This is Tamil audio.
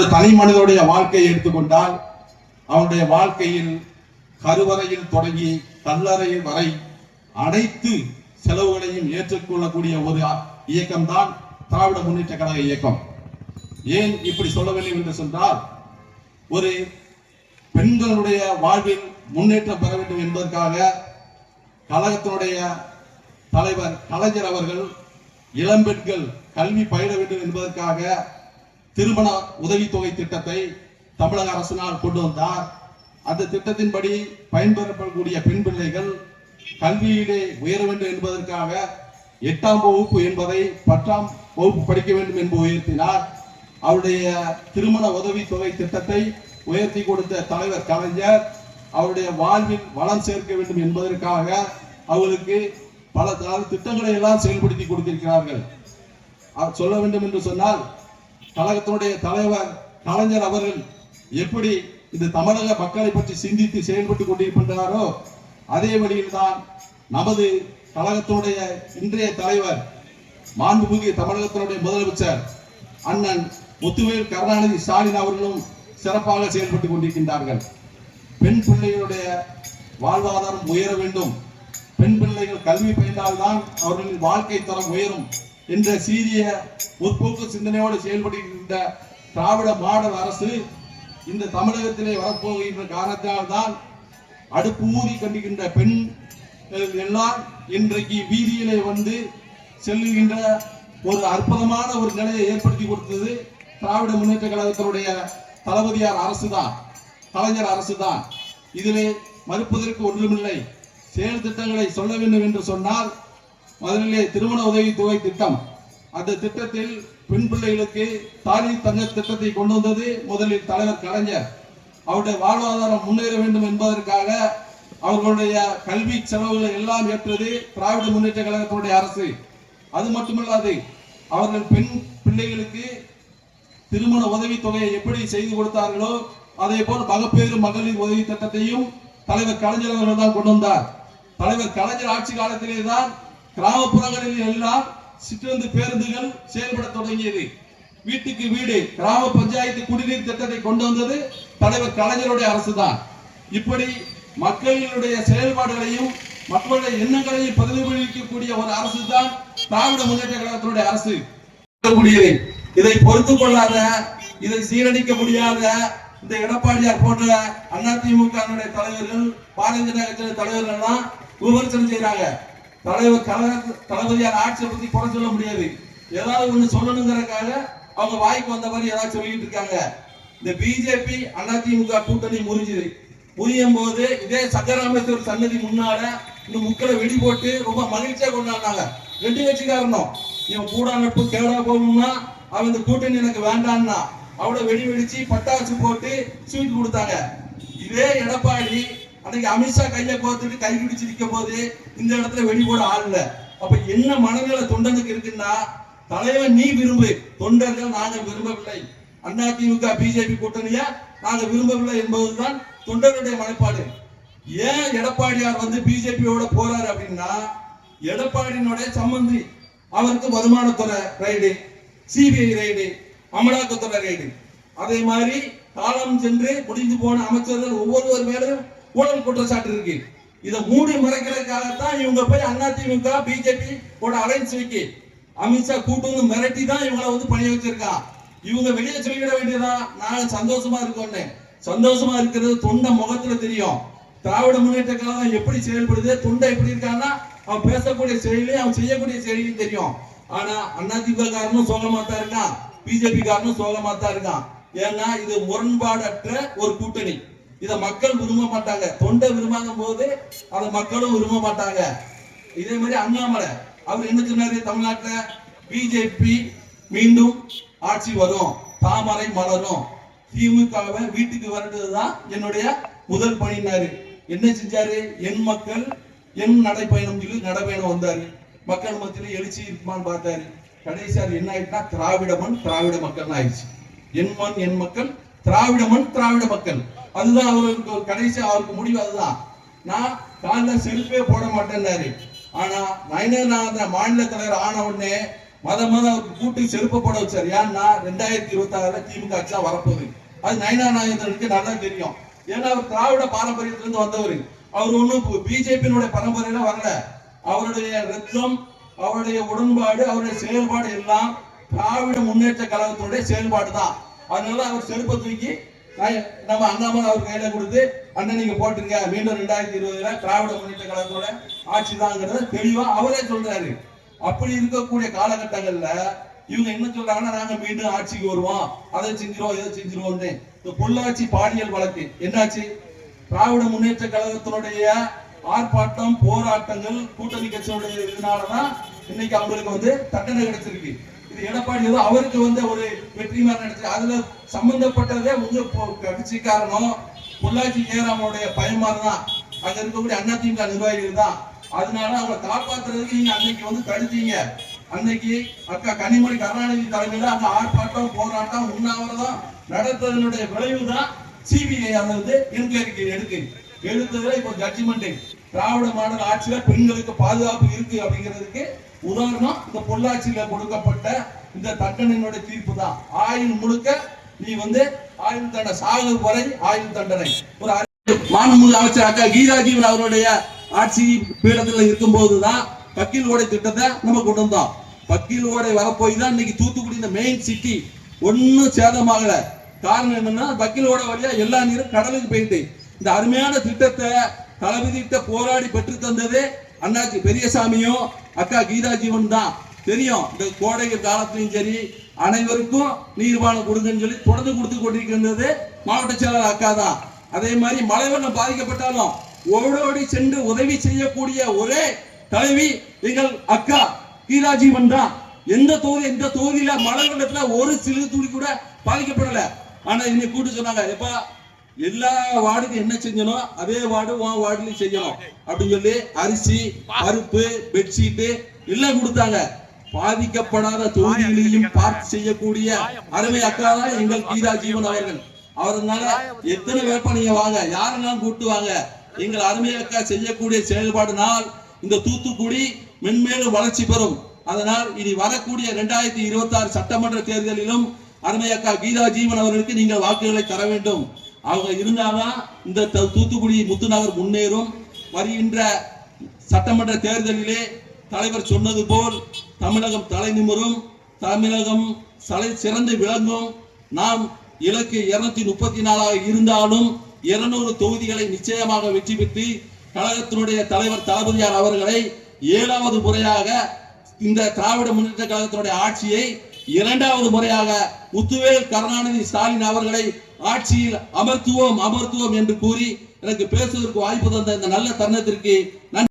ஒரு தனி மனிதனுடைய வாழ்க்கையை எடுத்துக்கொண்டால் அவனுடைய வாழ்க்கையில் கருவறையில் தொடங்கி கல்லறையில் வரை அனைத்து செலவுகளையும் ஏற்றுக்கொள்ளக்கூடிய ஒரு இயக்கம்தான் திராவிட முன்னேற்ற கழக இயக்கம். ஏன் இப்படி சொல்ல வேண்டும் என்று சொன்னால் ஒரு பெண்களுடைய வாழ்வில் முன்னேற்றம் பெற வேண்டும் என்பதற்காக கழகத்தினுடைய தலைவர் கலைஞர் அவர்கள் இளம்பெண்கள் கல்வி பயில வேண்டும் என்பதற்காக திருமண உதவித்தொகை திட்டத்தை தமிழக அரசினால் கொண்டு வந்தார். அந்த திட்டத்தின்படி பயன்பெறப்படக்கூடிய பெண் பிள்ளைகள் கல்வியிலே உயர வேண்டும் என்பதற்காக எட்டாம் வகுப்பு என்பதை பத்தாம் வகுப்பு படிக்க வேண்டும் என்று உயர்த்தினார். அவருடைய திருமண உதவித்தொகை திட்டத்தை உயர்த்தி கொடுத்த தலைவர் கலைஞர் அவருடைய வாழ்வில் வளம் சேர்க்க வேண்டும் என்பதற்காக அவருக்கு பல திட்டங்களை எல்லாம் செயல்படுத்தி கொடுத்திருக்கிறார்கள். சொல்ல வேண்டும் என்று சொன்னால் கழகத்தினுடைய தலைவர் கலைஞர் அவர்கள் எப்படி இந்த தமிழக மக்களை பற்றி சிந்தித்து செயல்பட்டு கொண்டிருக்கின்றாரோ அதே வழியில்தான் நமது கழகத்தினுடைய இன்றைய தலைவர் மாண்புமிகு தமிழகத்தினுடைய முதலமைச்சர் அண்ணன் முத்துவேல் கருணாநிதி ஸ்டாலின் அவர்களும் சிறப்பாக செயல்பட்டுக் கொண்டிருக்கின்றார்கள். பெண் பிள்ளைகளுடைய வாழ்வாதாரம் உயர வேண்டும். பெண் பிள்ளைகள் கல்வி பயின்றால்தான் அவர்களின் வாழ்க்கை தரம் உயரும். என்ற சீரிய முற்போக்கு சிந்தனையோடு செயல்படுகின்ற திராவிட மாடல் அரசு இந்த தமிழகத்திலே வரப்போகின்ற காரணத்தினால்தான் அடுப்பு ஊதி கண்டுகின்ற பெண் எல்லாம் இன்றைக்கு வீதியிலே வந்து செல்லுகின்ற ஒரு அற்புதமான ஒரு நிலையை ஏற்படுத்தி கொடுத்தது திராவிட முன்னேற்ற கழகத்தினுடைய தளபதியார் அரசுதான் கலைஞர் அரசுதான். இதிலே மறுப்பதற்கு ஒன்றுமில்லை. செயல் திட்டங்களை சொல்ல வேண்டும் என்று சொன்னால் முதலிலே திருமண உதவி தொகை திட்டம். அந்த திட்டத்தில் பெண் பிள்ளைகளுக்கு தாலி தங்க திட்டத்தை கொண்டு வந்தது முதலில் தலைவர் கலைஞர். அவருடைய வாழ்வாதாரம் முன்னேற வேண்டும் என்பதற்காக அவர்களுடைய கல்வி செலவுகளை எல்லாம் ஏற்றது திராவிட முன்னேற்ற கழகத்தினுடைய அரசு. அது மட்டுமல்லாது அவர்கள் பெண் பிள்ளைகளுக்கு திருமண உதவித்தொகையை எப்படி செய்து கொடுத்தார்களோ அதே போல் மகப்பேறு மகளிர் உதவி திட்டத்தையும் தலைவர் கலைஞர் அவர்கள் தான் கொண்டு வந்தார். தலைவர் கலைஞர் ஆட்சி காலத்திலே தான் கிராமப்புறங்களில் எல்லாம் சிற்றந்து பேருந்துகள் செயல்பட தொடங்கியது. வீட்டுக்கு வீடு கிராம பஞ்சாயத்து குடிநீர் திட்டத்தை கொண்டு வந்தது தலைவர் கலைஞருடைய அரசு தான் இப்படி மக்களுடைய செயல்பாடுகளையும் மக்களுடைய எண்ணங்களையும் பிரதிபலிக்கக்கூடிய ஒரு அரசு தான் திராவிட முன்னேற்ற கழகத்தினுடைய அரசு. இதை பொறுத்து கொள்ளாத இதை சீரழிக்க முடியாத இந்த எடப்பாடியார் போன்ற அதிமுக தலைவர்கள் பாரதிய ஜனதா கட்சி தலைவர்கள் எல்லாம் விமர்சனம் செய்யறாங்க தலைவர் கழக தளபதியார் ஆட்சியை பத்தி குறை சொல்ல முடியாது. ஏதாவது ஒண்ணு சொல்லணுங்கிறக்காக அவங்க வாய்க்கு வந்த மாதிரி ஏதாவது சொல்லிட்டு இருக்காங்க. இந்த பிஜேபி அதிமுக கூட்டணி முறிஞ்சுது. முறியும் போது இதே சக்கராமேஸ்வரர் சன்னதி முன்னால இந்த முக்களை வெடி போட்டு ரொம்ப மகிழ்ச்சியா கொண்டாடினாங்க. ரெண்டு கட்சிக்காரனும். இவன் கூட நட்பு கேடா போகணும்னா அவன் இந்த கூட்டணி எனக்கு வேண்டான்னா அவட வெடி வெடிச்சு பட்டாசு போட்டு ஸ்வீட் கொடுத்தாங்க. இதே எடப்பாடி அன்னைக்கு அமித்ஷா கையை கோத்துட்டு கை பிடிச்சு நிற்க போது இந்த இடத்துல வெடி போட ஆள் இல்ல. அப்ப என்ன மனநிலை தொண்டனுக்கு இருக்குன்னா தலைவன் நீ விரும்பு. தொண்டர்கள் நாங்கள் விரும்பவில்லை. அதிமுக பிஜேபி கூட்டணியா? நாங்க விரும்பவில்லை என்பதுதான் தொண்டர்களுடைய மனப்பாடு. ஏன் எடப்பாடியார் வந்து பிஜேபியோட போறாரு அப்படின்னா எடப்பாடியினுடைய சம்பந்தி அவருக்கு வருமானத்துறை ரைடு சிபிஐ ரைடு அமலாக்கத்துறை ரைடு அதே மாதிரி காலம் சென்று முடிந்து போன அமைச்சர்கள் ஒவ்வொருவர் மேலும் ஊழல் குற்றச்சாட்டு இருக்கு. இதை மூடி மறைக்கிறதுக்காகத்தான் இவங்க போய் அதிமுக பிஜேபி ஓட அலைன்ஸ் வைக்கி அமித்ஷா கூட்டு மிரட்டி தான் இவங்களை வந்து பணி வச்சிருக்கான் இவங்க வெளியே சொல்லிவிட வேண்டியதா நாங்கள் சந்தோஷமா இருக்கோம்னு சந்தோஷமா இருக்கிறது தொண்டை முகத்துல தெரியும். திராவிட முன்னேற்ற கழகம் எப்படி செயல்படுது தொண்டை எப்படி இருக்கான்னா அவன் பேசக்கூடிய செயலையும் அவன் செய்யக்கூடிய செயலையும் தெரியும். ஆனா அதிமுக காரனும் சோகமா தான் இருக்கான். பிஜேபி காரனும் சோகமா தான் இருக்கான். ஏன்னா இது முரண்பாடற்ற ஒரு கூட்டணி. இத மக்கள் விரும்ப மாட்டாங்க. தொண்டை விரும்பாத போது அத மக்களும் விரும்ப மாட்டாங்க. இதே மாதிரி அண்ணாமலை அவர் என்ன சொன்னாரு? தமிழ்நாட்டுல பிஜேபி மீண்டும் ஆட்சி வரும். தாமரை மலரும். திமுகவை வீட்டுக்கு வரதுதான் என்னுடைய முதல் பணினாரு என்ன செஞ்சாரு? என் மக்கள் என் நடைப்பயணம் சொல்லி நடைப்பயணம் வந்தாரு. மக்கள் மத்தியில எழுச்சி இருப்பான்னு பார்த்தாரு. கடைசியார் என்ன ஆயிடுச்சுன்னா திராவிட மண் திராவிட மக்கள் ஆயிடுச்சு. என் மண் என் மக்கள் திராவிட மண் திராவிட மக்கள். அதுதான் அவருக்கு ஒரு கடைசி அவருக்கு முடிவு அதுதான். நான் காலைல செல்ஃபே போட மாட்டேன்னாரு. ஆனா நயனநாதன் மாநில தலைவர் ஆன உடனே மத மத அவருக்கு கூட்டி செருப்ப போட வச்சார். ஏன்னா ரெண்டாயிரத்தி இருபத்தி ஆறுல திமுக ஆட்சி தான் வரப்போகுது. அது நயனா நல்லா தெரியும். ஏன்னா அவர் திராவிட பாரம்பரியத்திலிருந்து வந்தவர். அவர் ஒன்றும் பிஜேபியினுடைய பரம்பரையில வரல. அவருடைய ரத்தம் அவருடைய உடன்பாடு அவருடைய செயல்பாடு எல்லாம் திராவிட முன்னேற்ற கழகத்தினுடைய செயல்பாடு தான் அதனால அவர் செருப்பை தூக்கி நம்ம அண்ணாமலை அவர் கையில கொடுத்து அண்ணன் நீங்க போட்டுருங்க. மீண்டும் ரெண்டாயிரத்தி இருபதுல திராவிட முன்னேற்ற கழகத்தோட ஆட்சி தாங்கிறத தெளிவா அவரே சொல்றாரு. அப்படி இருக்கக்கூடிய காலகட்டங்கள்ல இவங்க என்ன சொல்றாங்கன்னா நாங்க மீண்டும் ஆட்சிக்கு வருவோம். அதை செஞ்சிருவோம் இதை செஞ்சிருவோம்னு. இந்த பொள்ளாச்சி பாலியல் வழக்கு என்னாச்சு? திராவிட முன்னேற்ற கழகத்தினுடைய ஆர்ப்பாட்டம் போராட்டங்கள் கூட்டணி கட்சியினுடைய இதனாலதான் இன்னைக்கு அவங்களுக்கு வந்து தண்டனை கிடைச்சிருக்கு. இது எடப்பாடி ஏதோ அவருக்கு வந்து ஒரு வெற்றி மாதிரி அதுல சம்பந்தப்பட்டதே வந்து கட்சிக்காரனும் பொள்ளாச்சி ஜெயராமனுடைய பயமாறு தான் அங்க இருக்கக்கூடிய அதிமுக நிர்வாகிகள் தான். அதனால அவங்க காப்பாத்துறதுக்கு நீங்க அன்னைக்கு வந்து தடுத்தீங்க. அன்னைக்கு அக்கா கனிமொழி கருணாநிதி தலைமையில அந்த ஆர்ப்பாட்டம் போராட்டம் உண்ணாவிரதம் நடத்ததனுடைய விளைவு தான் சிபிஐ அதாவது இன்கொயரிக்கு எடுக்கு. எடுத்ததுல இப்போ ஜட்ஜ்மெண்ட் திராவிட மாடல் ஆட்சியில பெண்களுக்கு பாதுகாப்பு இருக்கு அப்படிங்கிறதுக்கு உதாரணம் இந்த பொள்ளாச்சியில கொடுக்கப்பட்ட இந்த தண்டனையினுடைய தீர்ப்பு தான் ஆயுள் முழுக்க நீ வந்து ஆயுள் தண்டனை சாகு வரை ஆயுள் தண்டனை. ஒரு மாண்புமிகு அமைச்சர் அக்கா கீதா ஜீவன் அவருடைய ஆட்சி பீடத்தில் இருக்கும் தான் வக்கீல் ஓடை திட்டத்தை நம்ம கொண்டு வந்தோம். வக்கீல் ஓடை வரப்போய் தான் இன்னைக்கு தூத்துக்குடி இந்த மெயின் சிட்டி ஒன்னும் சேதமாகல. காரணம் என்னன்னா வக்கீல் ஓடை வழியா எல்லா நீரும் கடலுக்கு போயிட்டு இந்த அருமையான திட்டத்தை தளபதிட்ட போராடி பெற்று தந்தது அண்ணாச்சி பெரியசாமியும் அக்கா கீதா ஜீவன் தான். தெரியும் இந்த கோடை காலத்திலையும் சரி அனைவருக்கும் நீர்வாணம் கொடுங்கன்னு சொல்லி தொடர்ந்து கொடுத்து கொண்டிருக்கின்றது மாவட்ட செயலாளர் அக்கா தான். அதே மாதிரி மழை வெள்ளம் பாதிக்கப்பட்டாலும் ஓடோடி சென்று உதவி செய்யக்கூடிய ஒரே தலைவி எங்கள் அக்கா கீதா ஜீவன் தான் எந்த தொகுதி எந்த தொகுதியில மழை வெள்ளத்துல ஒரு சிறு துளி கூட பாதிக்கப்படல. ஆனா இன்னைக்கு கூட்டு சொன்னாங்க எப்பா எல்லா வார்டுக்கும் என்ன செஞ்சனோ அதே வார்டு உன் வார்டுலயும் செய்யணும். அப்படின்னு சொல்லி அரிசி பருப்பு பெட்ஷீட் எல்லாம் கொடுத்தாங்க. பாதிக்கப்படாத தொகுதிகளையும் பார்த்து செய்யக்கூடிய அருமை அக்கா தான் எங்கள் கீதா ஜீவன் அவர்கள். அவர்னால எத்தனை வேப்ப நீங்க வாங்க? யாரெல்லாம் கூட்டு வாங்க? எங்கள் அருமை அக்கா செய்யக்கூடிய செயல்பாடுனால் இந்த தூத்துக்குடி மென்மேலும் வளர்ச்சி பெறும். அதனால் இனி வரக்கூடிய இரண்டாயிரத்தி இருபத்தி ஆறு சட்டமன்ற தேர்தலிலும் அருமை அக்கா கீதா ஜீவன் அவர்களுக்கு நீங்கள் வாக்குகளை தர வேண்டும். அவங்க இருந்தாதான் இந்த த- தூத்துக்குடி முத்துநகர் முன்னேறும். வருகின்ற சட்டமன்ற தேர்தலிலே தலைவர் சொன்னது போல் தமிழகம் தலை நிமிரும். தமிழகம் தலை சிறந்து விளங்கும். நாம் இலக்கு இருநூத்தி முப்பத்தி நாலாக இருந்தாலும் இருநூறு தொகுதிகளை நிச்சயமாக வெற்றி பெற்று கழகத்தினுடைய தலைவர் தளபதியார் அவர்களை ஏழாவது முறையாக இந்த திராவிட முன்னேற்ற கழகத்தினுடைய ஆட்சியை இரண்டாவது முறையாக முத்துவேல் கருணாநிதி ஸ்டாலின் அவர்களை ஆட்சியில் அமர்த்துவோம் அமர்த்துவோம் என்று கூறி எனக்கு பேசுவதற்கு வாய்ப்பு தந்த இந்த நல்ல தருணத்திற்கு நன்றி.